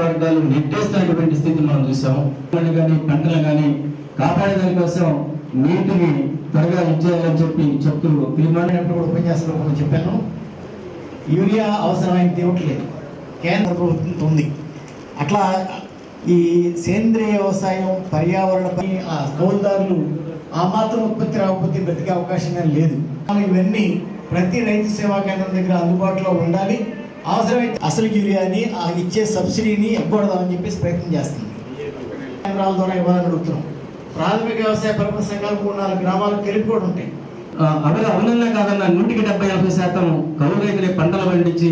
వర్గాలు నెట్టేస్తున్నటువంటి స్థితిని మనం చూసాం కానీ పంటలు కానీ కాపాడే దానికోసం నీటిని త్వరగా ఇచ్చేయాలని చెప్పి చెప్తూ తీర్మానం కూడా ఉపన్యాసంలో మనం చెప్పాను. యూరియా అవసరమైంది ఇవ్వట్లేదు కేంద్ర ప్రభుత్వం ఉంది. అట్లా ఈ సేంద్రియ వ్యవసాయం పర్యావరణ పని ఆ కౌలుదారులు ఆ మాత్రం ఉత్పత్తి రాకపోతే బ్రతికే అవకాశం లేదు. కానీ ఇవన్నీ ప్రతి రైతు సేవా కేంద్రం దగ్గర అందుబాటులో ఉండాలి. అవసరమైతే అసలు యూరియాని ఆ ఇచ్చే సబ్సిడీని ఎగ్గొడదామని చెప్పేసి ప్రయత్నం చేస్తుంది. కేంద్రాల ద్వారా ఇవ్వాలని అడుగుతున్నాం. ప్రాథమిక వ్యవసాయ పరపతి సంఘాలు మూడు నాలుగు గ్రామాలకు కలిపి కూడా ఉంటాయి. అవే అవునన్నా కాదన్నా నూటికి డెబ్బై యాభై శాతం కౌలు రైతులే పంటలు పండించి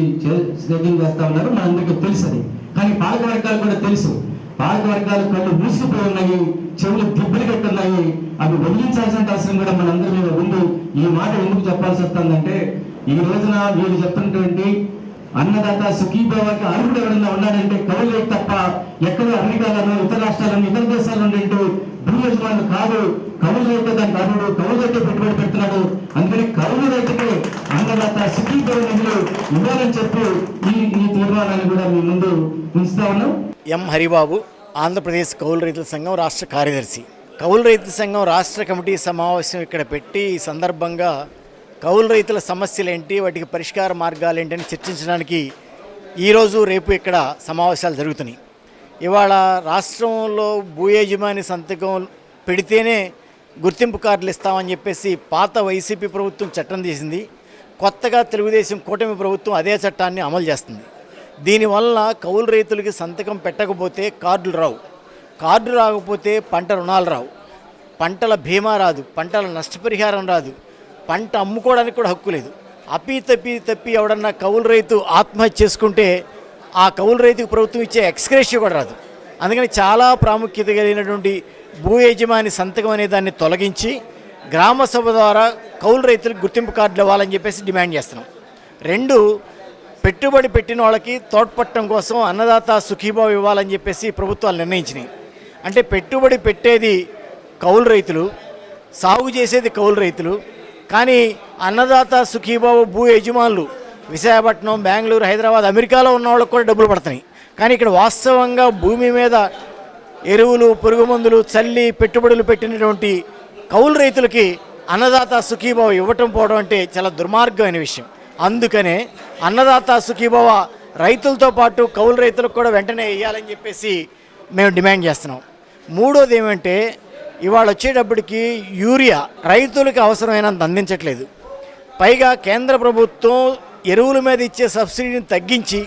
సేద్యం చేస్తా ఉన్నారు. మనందరికీ తెలుసు అది. కానీ పాలక వర్గాలు కూడా తెలుసు. పాలక వర్గాలు కళ్ళు మూసుకుపోయి ఉన్నాయి. చెవులు దిబ్బలు కట్టున్నాయి అవి వదిలించాల్సిన అవసరం కూడా మనందరి మీద ఉంది. ఈ మాట ఎందుకు చెప్పాల్సి వస్తుందంటే ఈ రోజున వీళ్ళు చెప్తున్నటువంటి అన్నదాత సుఖీభావానికి అర్హుడు ఎవరైనా ఉన్నాడంటే కవులే తప్ప ఎక్కడో అమెరికాలను ఇతర రాష్ట్రాలను ఇతర దేశాల నుండి భూ యజమానులు కాదు. కవులు రైతు దానికి అర్హుడు కవులు రైతు పెట్టుబడి పెడుతున్నాడు. అందుకని కవులు రైతుకే అన్నదాత సుఖీభావ నిధులు ఇవ్వాలని చెప్పి ఈ ఈ తీర్మానాన్ని కూడా మీ ముందు ఉంచుతా ఉన్నాం. ఎం హరిబాబు ఆంధ్రప్రదేశ్ కౌలు రైతుల సంఘం రాష్ట్ర కార్యదర్శి. కౌలు రైతుల సంఘం రాష్ట్ర కమిటీ సమావేశం ఇక్కడ పెట్టి ఈ సందర్భంగా కౌలు రైతుల సమస్యలు ఏంటి వాటికి పరిష్కార మార్గాలు ఏంటని చర్చించడానికి ఈరోజు రేపు ఇక్కడ సమావేశాలు జరుగుతున్నాయి. ఇవాళ రాష్ట్రంలో భూ యజమాని సంతకం పెడితేనే గుర్తింపు కార్డులు ఇస్తామని చెప్పేసి పాత వైసీపీ ప్రభుత్వం చట్టం తీసింది. కొత్తగా తెలుగుదేశం కూటమి ప్రభుత్వం అదే చట్టాన్ని అమలు చేస్తుంది. దీనివల్ల కౌలు రైతులకి సంతకం పెట్టకపోతే కార్డులు రావు. కార్డు రాకపోతే పంట రుణాలు రావు. పంటల బీమా రాదు. పంటల నష్టపరిహారం రాదు. పంట అమ్ముకోవడానికి కూడా హక్కు లేదు. అపి తప్పి తప్పి ఎవడన్నా కౌలు రైతు ఆత్మహత్య చేసుకుంటే ఆ కౌలు రైతుకు ప్రభుత్వం ఇచ్చే ఎక్స్క్రేషియా కూడా రాదు. అందుకని చాలా ప్రాముఖ్యత కలిగినటువంటి భూ యజమాని సంతకం అనే దాన్ని తొలగించి గ్రామ సభ ద్వారా కౌలు రైతులకు గుర్తింపు కార్డులు ఇవ్వాలని చెప్పేసి డిమాండ్ చేస్తున్నాం. రెండు పెట్టుబడి పెట్టిన వాళ్ళకి తోడ్పట్టడం కోసం అన్నదాత సుఖీభావ ఇవ్వాలని చెప్పేసి ప్రభుత్వాలు నిర్ణయించినాయి. అంటే పెట్టుబడి పెట్టేది కౌలు రైతులు సాగు చేసేది కౌలు రైతులు కానీ అన్నదాత సుఖీబాబు భూ యజమానులు విశాఖపట్నం బెంగళూరు హైదరాబాద్ అమెరికాలో ఉన్న వాళ్ళకి కూడా డబ్బులు పడుతున్నాయి. కానీ ఇక్కడ వాస్తవంగా భూమి మీద ఎరువులు పురుగు మందులు చల్లి పెట్టుబడులు పెట్టినటువంటి కౌలు రైతులకి అన్నదాత సుఖీభావ ఇవ్వటం పోవడం అంటే చాలా దుర్మార్గమైన విషయం. అందుకనే అన్నదాత సుఖీభావ రైతులతో పాటు కౌలు రైతులకు కూడా వెంటనే వేయాలని చెప్పేసి మేము డిమాండ్ చేస్తున్నాం. మూడోది ఏమంటే ఇవాళ వచ్చేటప్పటికి యూరియా రైతులకు అవసరమైనంత అందించట్లేదు. పైగా కేంద్ర ప్రభుత్వం ఎరువుల మీద ఇచ్చే సబ్సిడీని తగ్గించి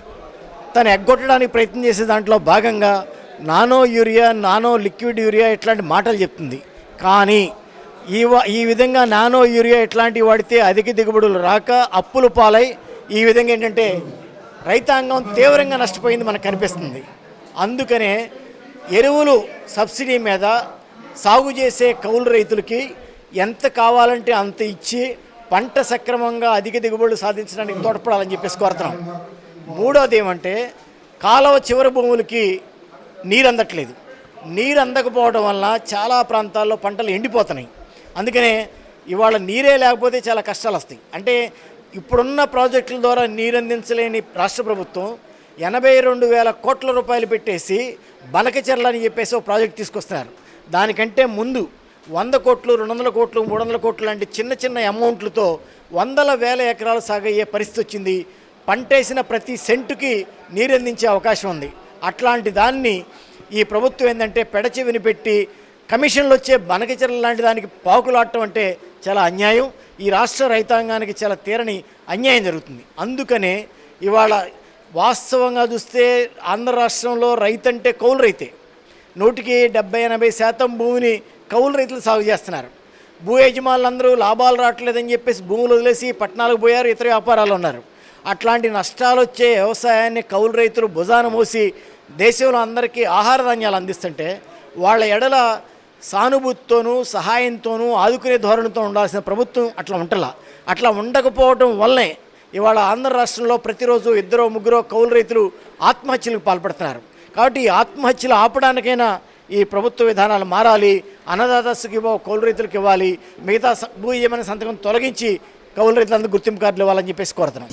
తను ఎగ్గొట్టడానికి ప్రయత్నం చేసే దాంట్లో భాగంగా nano urea nano liquid urea ఇట్లాంటి మాటలు చెప్తుంది. కానీ ఈ వ- ఈ విధంగా నానో యూరియా ఇట్లాంటివి వాడితే అధిక దిగుబడులు రాక అప్పులు పాలై ఈ విధంగా ఏంటంటే రైతాంగం తీవ్రంగా నష్టపోయింది మనకు కనిపిస్తుంది. అందుకనే ఎరువులు సబ్సిడీ మీద సాగు చేసే కౌలు రైతులకి ఎంత కావాలంటే అంత ఇచ్చి పంట సక్రమంగా అధిక దిగుబడులు సాధించడానికి తోడ్పడాలని చెప్పేసి కోరుతున్నాం. మూడోది ఏమంటే కాలువ చివరి భూములకి నీరు అందట్లేదు నీరు అందకపోవడం వల్ల చాలా ప్రాంతాల్లో పంటలు ఎండిపోతున్నాయి. అందుకనే ఇవాళ నీరే లేకపోతే చాలా కష్టాలు వస్తాయి అంటే ఇప్పుడున్న ప్రాజెక్టుల ద్వారా నీరు అందించలేని రాష్ట్ర ప్రభుత్వం ఎనభై రెండు వేల కోట్ల రూపాయలు పెట్టేసి బలకచెర్ల అని చెప్పేసి ఒక ప్రాజెక్ట్ తీసుకొస్తున్నారు. దానికంటే ముందు వంద కోట్లు రెండు వందల కోట్లు మూడు వందల కోట్లు లాంటి చిన్న చిన్న అమౌంట్లతో వందల వేల ఎకరాలు సాగయ్యే పరిస్థితి వచ్చింది. పంటేసిన ప్రతి సెంటుకి నీరు అందించే అవకాశం ఉంది. అట్లాంటి దాన్ని ఈ ప్రభుత్వం ఏంటంటే పెడచెవిని పెట్టి కమిషన్లు వచ్చే బనకచెరల లాంటి దానికి పాకులాడటం అంటే చాలా అన్యాయం. ఈ రాష్ట్ర రైతాంగానికి చాలా తీరని అన్యాయం జరుగుతుంది. అందుకనే ఇవాళ వాస్తవంగా చూస్తే ఆంధ్ర రాష్ట్రంలో రైతంటే కౌలు రైతే. నూటికి డెబ్బై ఎనభై శాతం భూమిని కౌలు రైతులు సాగు చేస్తున్నారు. భూ యజమానులందరూ లాభాలు రావట్లేదని చెప్పేసి భూములు వదిలేసి పట్టణాలకు పోయారు ఇతర వ్యాపారాలు ఉన్నారు. అట్లాంటి నష్టాలు వచ్చే వ్యవసాయాన్ని కౌలు రైతులు భుజాన మోసి దేశంలో అందరికీ ఆహార ధాన్యాలు అందిస్తుంటే వాళ్ళ ఎడల సానుభూతితోనూ సహాయంతోనూ ఆదుకునే ధోరణితో ఉండాల్సిన ప్రభుత్వం అట్లా ఉంటలా. అట్లా ఉండకపోవడం వల్లనే ఇవాళ ఆంధ్ర రాష్ట్రంలో ప్రతిరోజు ఇద్దరో ముగ్గురో కౌలు రైతులు ఆత్మహత్యలకు పాల్పడుతున్నారు. కాబట్టి ఈ ఆత్మహత్యలు ఆపడానికైనా ఈ ప్రభుత్వ విధానాలు మారాలి అన్నదాతస్సుకి ఇవ్వ కౌలు రైతులకు ఇవ్వాలి మిగతా స- భూ ఏమైనా సంతకం తొలగించి కౌలు రైతులందరూ గుర్తింపు కార్డులు ఇవ్వాలని చెప్పేసి కోరుతున్నాం.